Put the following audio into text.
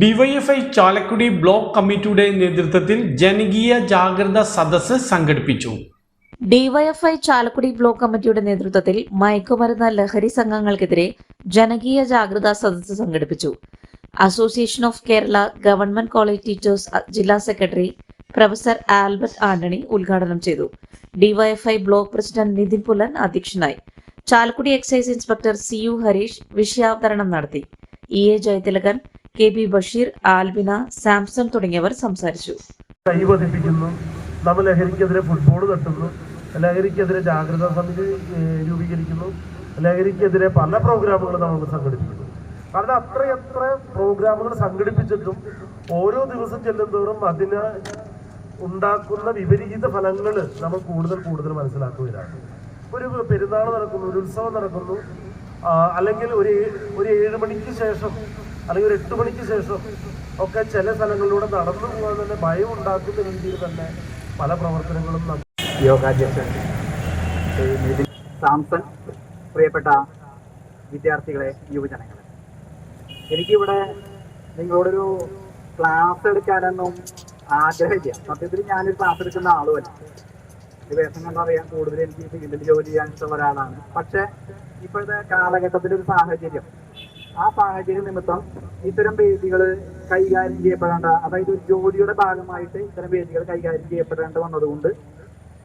DYFI Chalakudy block കമ്മിറ്റിയുടെ നേതൃത്വത്തിൽ ജനകീയ ജാഗ്രത സദസ് സംഘടിപ്പിച്ചു. ഡിവൈഎഫ്ഐ ചാലക്കുടി ബ്ലോക്ക് കമ്മിറ്റിയുടെ നേതൃത്വത്തിൽ മയക്കുമരുന്ന് ലഹരി സംഘങ്ങൾക്കെതിരെ ജനകീയ ജാഗ്രത സദസ് സംഘടിപ്പിച്ചു. Association of Kerala government college teachers ജില്ലാ സെക്രട്ടറി പ്രൊഫസർ ആൽബർട്ട് ആന്റണി ഉദ്ഘാടനം ചെയ്തു. DYFI block president Nithin Pulan അധ്യക്ഷനായി. Chalakudy excise inspector C U Harish വിഷയാവതരണം നടത്തി. E A Jayathilakan K B Basheer Albina Samson തുടങ്ങിയവർ സംസാരിച്ചു. കൈവധിപ്പിക്കുന്നു. നമ്മൾ ലഹരിക്കെതിരെ ഫുട്ബോൾ തട്ടുന്നു. ലഹരിക്കെതിരെ ജാഗ്രതാ സമിതി രൂപീകരിക്കുന്നു. ലഹരിക്കെതിരെ പല പ്രോഗ്രാമുകൾ നമ്മൾ സംഘടിപ്പിക്കുന്നു. കാരണം അത്രയത്ര പ്രോഗ്രാമുകൾ സംഘടിപ്പിച്ചിട്ടും ഓരോ ദിവസം ചെല്ലുന്തോറും അതിന് ഉണ്ടാക്കുന്ന വിപരീത ഫലങ്ങൾ നമ്മൾ കൂടുതൽ കൂടുതൽ മനസ്സിലാക്കുകയാണ്. ഒരു പെരുന്നാൾ നടക്കുന്നു ഒരു ഉത്സവം നടക്കുന്നു. അല്ലെങ്കിൽ ഒരു ഒരു ഏഴ് മണിക്ക് ശേഷം അല്ലെങ്കിൽ ഒരു എട്ട് മണിക്ക് ശേഷം ഒക്കെ ചില സ്ഥലങ്ങളിലൂടെ നടന്നു പോകാൻ തന്നെ ഭയം ഉണ്ടാക്കുന്ന രീതിയിൽ തന്നെ പല പ്രവർത്തനങ്ങളും സാംസൺ പ്രിയപ്പെട്ട വിദ്യാർത്ഥികളെ യുവജനങ്ങളെ. എനിക്കിവിടെ നിങ്ങളോടൊരു ക്ലാസ് എടുക്കാനൊന്നും ആഗ്രഹമില്ല. സത്യത്തിൽ ഞാനൊരു ക്ലാസ് എടുക്കുന്ന ആളുമല്ല. ഈ വേഷം കണ്ടറിയാൻ കൂടുതൽ എനിക്ക് ഫീൽഡിൽ ജോലി ചെയ്യാൻ ഇഷ്ടമുള്ള ഒരാളാണ്. പക്ഷെ ഇപ്പോഴത്തെ കാലഘട്ടത്തിലൊരു സാഹചര്യം. ആ സാഹചര്യ നിമിത്തം ഇത്തരം വേദികൾ കൈകാര്യം ചെയ്യപ്പെടേണ്ട അതായത് ഒരു ജോലിയുടെ ഭാഗമായിട്ട് ഇത്തരം വേദികൾ കൈകാര്യം ചെയ്യപ്പെടേണ്ട വന്നതുകൊണ്ട്